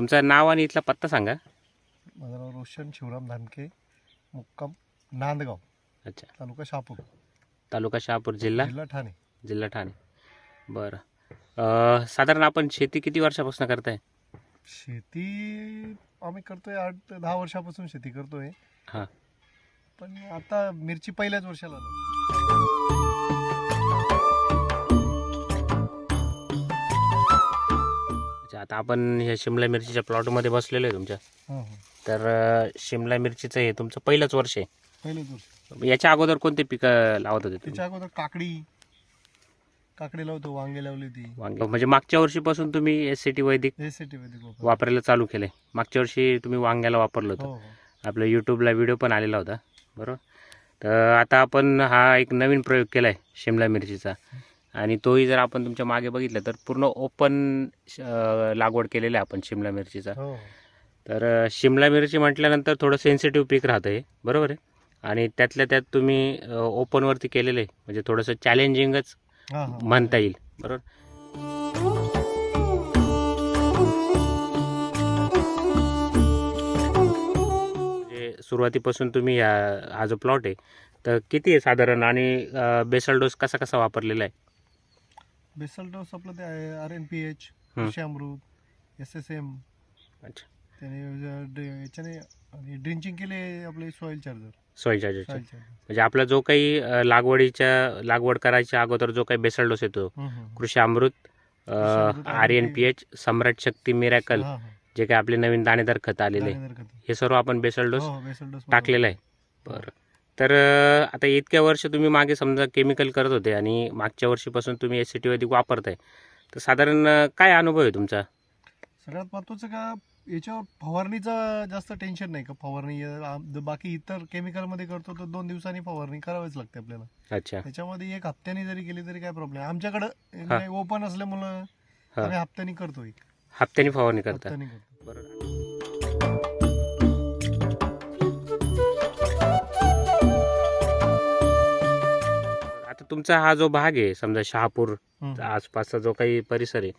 तुमचं नाव आणि इथला पत्ता सांगा. माझं नाव रोशन शिवराम धानके मुक्काम नांदगाव अच्छा. तालुका शहापूर. तालुका शहापूर जिल्हा? जिल्हा ठाणे. जिल्हा ठाणे. बरं. अं, साधारण आपण शेती किती वर्षापासून करताय? शेती आम्ही करतोय आठ ते दहा वर्षापासून शेती करतोय. हां. पण आता मिरची पहिल्याच वर्षाला लावली. आता आपण ह्या शिमला मिरचीच्या प्लॉटमध्ये बसलेलो आहे तुमच्या. हं, हं. तर शिमला मिरचीचं हे तुमचं पहिलंच वर्ष आहे. पहिलेच वर्ष. याच्या अगोदर कोणते पिकं लावत होते तुम्ही? त्याच्या अगोदर काकडी. काकडी लावतो वांगे लावली होती. वांगे. म्हणजे मागच्या वर्षीपासून तुम्ही एस सी टी वैदिक. वापरायला चालू केलंय. मागच्या वर्षी तुम्ही वांग्याला वापरलं होतं. हो हो. आपल्या यूट्यूबला व्हिडिओ पण आलेला होता. बरोबर? तर आता आपण हा एक नवीन प्रयोग केला आहे शिमला मिरचीचा. आणि तोही जर आपण तुमच्या मागे बघितलं तर पूर्ण ओपन लागवड केलेलं आहे आपण शिमला मिरचीचा. हो. तर शिमला मिरची म्हटल्यानंतर थोडं सेन्सिटिव्ह पीक राहतं हे बरोबर आहे? आणि त्यातल्या त्यात तुम्ही ओपनवरती केलेलं आहे. म्हणजे थोडंसं चॅलेंजिंगच म्हणता येईल. बरोबर? म्हणजे सुरुवातीपासून तुम्ही हा जो प्लॉट आहे तर किती आहे साधारण? आणि बेसल डोस कसा कसा वापरलेला आहे? बेसल डोस आपलं ते आहे आर एन पी एच. कृषी अमृत एस एस एम अच्छा. त्याने याच्याने ड्रिंचिंग केले आपले सॉईल चार्जर. Soil charger. म्हणजे आपला जो काही लागवडीच्या लागवड करायच्या अगोदर जो काही बेसल डोस येतो Krishi Amrut R N P H Samrat Shakti miracle जे काही आपले नवीन दाणेदार खत आलेले. हे सर्व आपण बेसल डोस हो, हो, बेसल डोस टाकलेलं आहे. बरं. तर आता इतक्या वर्ष तुम्ही मागे समजा केमिकल करत होते आणि मागच्या वर्षीपासून तुम्ही एस सी टी वापरताय तर साधारण काय अनुभव आहे तुमचा? सगळ्यात महत्वाचं का याच्यावर फवारणीचं जास्त टेन्शन नाही का? फवारणी अं, बाकी इतर केमिकलमध्ये करतो तर दोन दिवसांनी फवारणी करावीच लागते आपल्याला. अच्छा. त्याच्यामध्ये एक हप्त्यानी जरी केली तरी काय प्रॉब्लेम. आमच्याकडं ओपन असल्यामुळं हा. आम्ही हप्त्यानी करतो एक. हप्त्याने फवारणी करता. हप्त्यानी करतो. बरोबर. तुमचा हा जो भाग आहे समजा शहापूर. आसपासचा जो काही परिसर आहे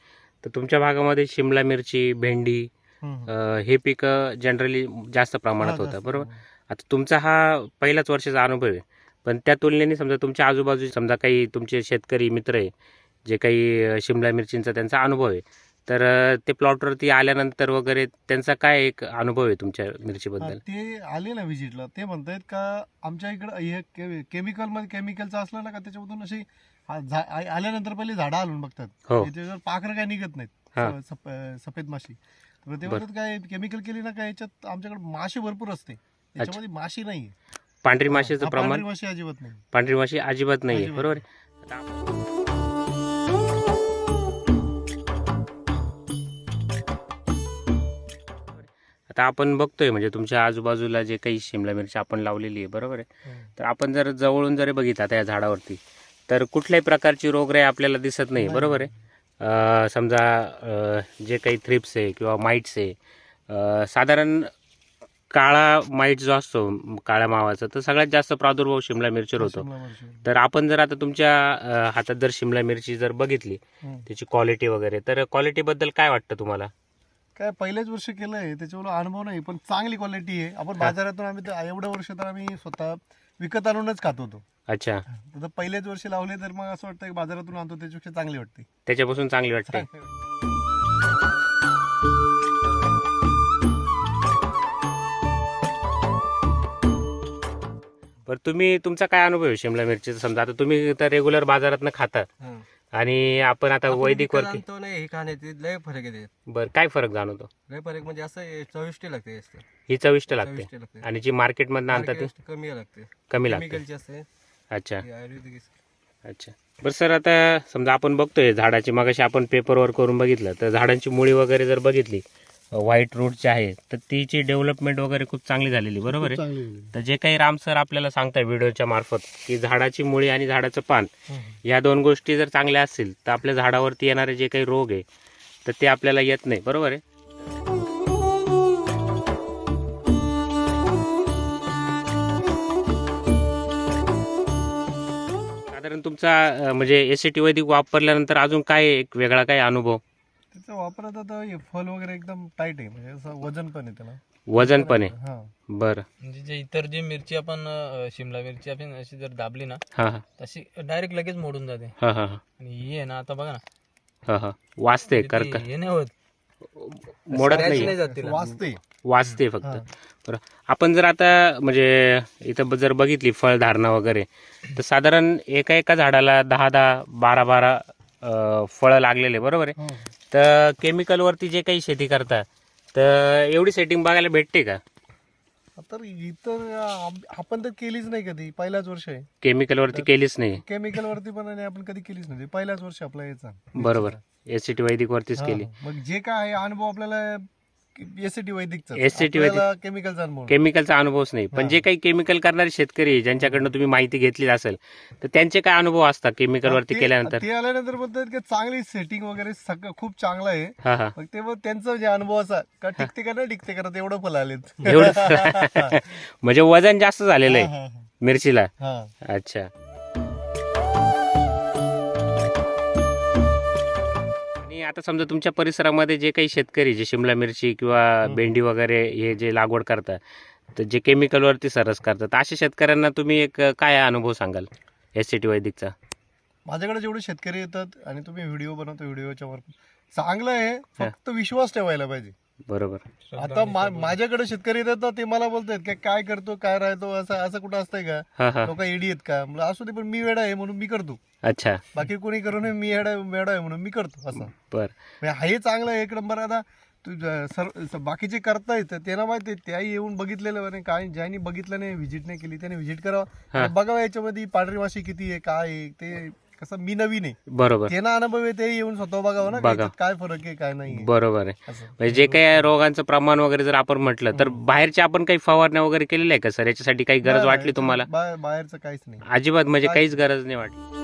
तर तुमच्या भागामध्ये शिमला मिरची भेंडी. अं, हे पिकं जनरली जास्त प्रमाणात हा, होतं जास्त. बरोबर आता तुमचा हा पहिल्याच वर्षाचा अनुभव आहे पण त्या तुलनेने समजा तुमच्या आजूबाजूचे समजा काही तुमचे शेतकरी मित्र आहे जे काही अ, शिमला मिरचींचा त्यांचा अनुभव आहे तर ते प्लॉटवरती आल्यानंतर वगैरे त्यांचा काय एक अनुभव आहे तुमच्या मिरचीबद्दल? ते आले ना व्हिजिटला ते म्हणतायत का आमच्या इकडं हे केमिकलमध्ये केमिकलचं असलं ना का त्याच्यामधून अशी आल्यानंतर पहिले झाडं हलून बघतात. हो. त्याच्यावर पाखरं काय निघत नाहीत. सफेद माशी. ते. म्हणतात काय केमिकल केली ना काय याच्यात आमच्याकडे माशी भरपूर असते. याच्यामध्ये माशी नाही पांढरी माशीचं प्रमाण? माशी अजिबात नाही. पांढरी माशी अजिबात नाही. बरोबर आता आपण बघतोय म्हणजे तुमच्या आजूबाजूला जे काही शिमला मिरची आपण लावलेली आहे बरोबर आहे तर आपण जर जवळून जरी बघितलं आता या झाडावरती तर कुठल्याही प्रकारची रोगराई आपल्याला दिसत नाही. बरोबर आहे समजा जे काही थ्रिप्स आहे किंवा माईट्स आहे साधारण काळा माईट जो असतो काळ्या मावाचा तर सगळ्यात जास्त प्रादुर्भाव शिमला मिरचीवर होतो. तर आपण जर आता तुमच्या हातात जर शिमला मिरची जर बघितली. त्याची क्वालिटी वगैरे तर क्वालिटीबद्दल काय वाटतं तुम्हाला काय पहिल्याच वर्ष केलंय त्याच्यावर अनुभव नाही पण चांगली क्वालिटी आहे. आपण बाजारातून आम्ही तर एवढं वर्ष तर आम्ही स्वतः विकत आणूनच खात होतो. अच्छा. तर पहिल्याच वर्षी लावले तर मग असं वाटतं की बाजारातून आणतो त्याच्यापेक्षा चांगली वाटते. त्याच्यापासून चांगली वाटते. बरं तुम्ही तुमचा काय अनुभव आहे शिमला मिरचीचा? समजा आता तुम्ही तर रेग्युलर बाजारातनं खाता आणि आपण आता वैदिक वरती नाही हे खाण्यात लय फरक येते बरं काय फरक जाणवतो? लय फरक म्हणजे असं हे चविष्ट लागते जास्त. ही चविष्ट लागते. चविष्ट लागते. आणि जी मार्केटमधनं आणतात ती? Market कमी लागते. कमी लागते. केमिकलची असते अच्छा. आयुर्वेदिक असते. अच्छा. बरं सर आता समजा आपण बघतोय झाडाची मगाशी आपण पेपरवर करून बघितलं तर झाडांची मुळी वगैरे जर बघितली व्हाईट रूटची आहे तर तिची डेव्हलपमेंट वगैरे खूप चांगली झालेली बरोबर आहे. तर जे काही राम सर आपल्याला सांगताय व्हिडिओच्या मार्फत की झाडाची मुळी आणि झाडाचं पान. या दोन गोष्टी जर चांगल्या असतील तर आपल्या झाडावरती येणारे जे काही रोग आहे तर ते आपल्याला येत नाही बरोबर आहे साधारण तुमचा म्हणजे एस टी वैदिक वापरल्यानंतर अजून काय एक वेगळा काय अनुभव त्याचा वापरात आता हे फल वगैरे एकदम टाईट आहे म्हणजे असं वजन पण आहे त्याला वजन पण आहे. हा. बरं. म्हणजे जे इतर जी मिरची आपण अ, शिमला मिरची आपण अशी जर दाबली ना हां हां. तशी डायरेक्ट लगेच मोडून जाते. हां हां हां. आणि ही आहे ना आता बघा ना. हां हां. वाचते म्हणजे कर ती हे नाही होत. मोडत Scratch नाही. नाही जात तिला. वाचते. वाचते फक्त. बरं. आपण जर आता म्हणजे इथं ब- जर बघितली फळधारणा वगैरे तर साधारण एका एका झाडाला दहा दहा बारा बारा अं, फळं लागलेले बरोबर आहे? हो. तर केमिकलवरती जे काही शेती करता तर एवढी सेटिंग बघायला भेटते का? तर इतर आपण तर केलीच नाही कधी पहिलाच वर्ष आहे. केमिकलवरती केलीच नाही. केमिकल वरती पण आणि आपण कधी केलीच नाही पहिलाच वर्ष आपला याचा. बरोबर. एस सी टी वैदिक वरतीच हा. केली. मग जे काय आहे अनुभव आपल्याला एसटी वैदिकचा. वैदिक. केमिकलचा अनुभव. केमिकलचा अनुभवच नाही. पण. जे काही केमिकल करणारे शेतकरी ज्यांच्याकडनं तुम्ही माहिती घेतली असेल तर त्यांचे काय अनुभव असतात केमिकलवरती ते- केल्यानंतर? ते आल्यानंतर की चांगली सेटिंग वगैरे सगळं खूप चांगलं आहे. हा हा. मग ते मग त्यांचा जे अनुभव असा का टिकते का नाही टिकते का एवढं फल आलेत. एवढं म्हणजे वजन जास्त झालेलं आहे हा, हा, मिरचीला. हा. अच्छा. आता समजा तुमच्या परिसरामध्ये जे काही शेतकरी जे शिमला मिरची किंवा. भेंडी वगैरे हे जे लागवड करतात तर जे केमिकलवरती सरस करतात अशा शेतकऱ्यांना तुम्ही एक काय अनुभव सांगाल एस सी टी वैदिकचा? माझ्याकडे जेवढे शेतकरी येतात आणि तुम्ही व्हिडिओ बनवतो व्हिडिओच्या वर चांगलं आहे फक्त विश्वास ठेवायला पाहिजे. बरोबर. आता मा- माझ्याकडे शेतकरी येतात ना ते मला बोलतात की काय करतो काय राहतो असं असं कुठं असतंय का? हा हा. लोक एडी आहेत का? म्हणलं, असू दे पण मी वेडा आहे म्हणून मी करतो. अच्छा. बाकी कोणी करू नये मी वेडा वेडा आहे म्हणून मी करतो असं. बर. म्हणजे हे चांगलं आहे एक नंबर आता तू ज- सर स- बाकीचे करतायत त्यांना माहिती आहे, त्याही येऊन बघितलेलं नाही काय ज्यांनी बघितलं नाही व्हिजिट नाही केली त्याने व्हिजिट. करावं. बघावं याच्यामध्ये पांढरी माशी किती आहे काय आहे ते कसं मी नवीन आहे. बरोबर. त्यांना अनुभव आहे ते येऊन स्वतः बघावं ना बघा. याच्यात काय फरक आहे काय नाही. बरोबर आहे. असं. म्हणजे जे काही रोगांचं प्रमाण वगैरे जर आपण म्हटलं तर बाहेरचे आपण काही फवारण्या वगैरे केलेल्या आहे का सर? याच्यासाठी काही गरज नाही, वाटली नाही, तुम्हाला? बाहेर- बाहेरचं काहीच नाही. अजिबात म्हणजे काय- काहीच गरज नाही वाटली.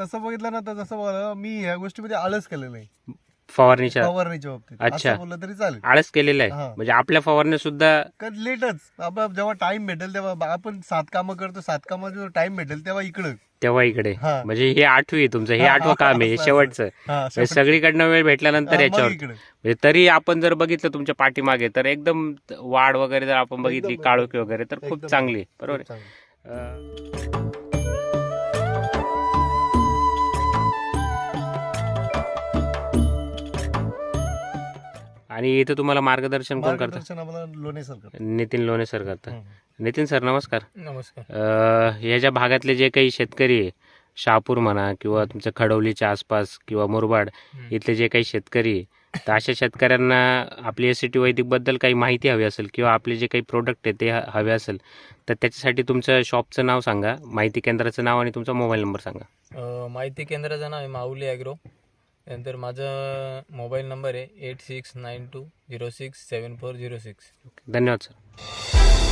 तसं बघितलं ना तर जसं बघा मी ह्या गोष्टीमध्ये आळस केलेलं आहे. फवारणीच्या फवारणीच्या बाबतीत. अच्छा. असं बोललं तरी चालेल. आळस केलेला आहे. हा. म्हणजे आपल्या फवारण्या सुद्धा लेटच. आपण जेव्हा टाइम भेटेल तेव्हा बा- आपण सात कामं करतो सात कामाचा टाइम भेटेल तेव्हा इकडं. तेव्हा इकडे. हा. म्हणजे हे आठवी आहे तुमचं हे हा, आठवं काम आहे हे असं, शेवटचं. हा, म्हणजे सगळीकडनं वेळ भेटल्यानंतर मग याच्यावर. इकडं. म्हणजे तरी आपण जर बघितलं तुमच्या पाठीमागे तर एकदम वाढ वगैरे जर आपण बघितली एकदम- काळोखी वगैरे तर खूप एकदम- चांगली आहे. बरोबर आहे. अं, आणि इथं तुम्हाला मार्गदर्शन कोण करतं? मार्गदर्शन आम्हाला लोणे सर करतात. नितीन लोणे सर करतात. नितीन सर नमस्कार. नमस्कार. अं, या ज्या भागातले जे काही शेतकरी आहे शहापूर म्हणा किंवा तुमच्या खडवलीच्या आसपास किंवा मुरबाड. इथले जे काही शेतकरी आहे, तर अशा शेतकऱ्यांना आपली एस सी टी वैदिकबद्दल काही माहिती हवी असेल किंवा आपले जे काही प्रोडक्ट आहे ते ह- हवे असेल तर त्याच्यासाठी तुमचं शॉपचं नाव सांगा माहिती केंद्राचं नाव आणि तुमचा मोबाईल नंबर सांगा. अ, माहिती केंद्राचं नाव आहे माऊली ॲग्रो. नंतर माझा मोबाईल नंबर आहे eight six nine two zero six seven four zero six धन्यवाद सर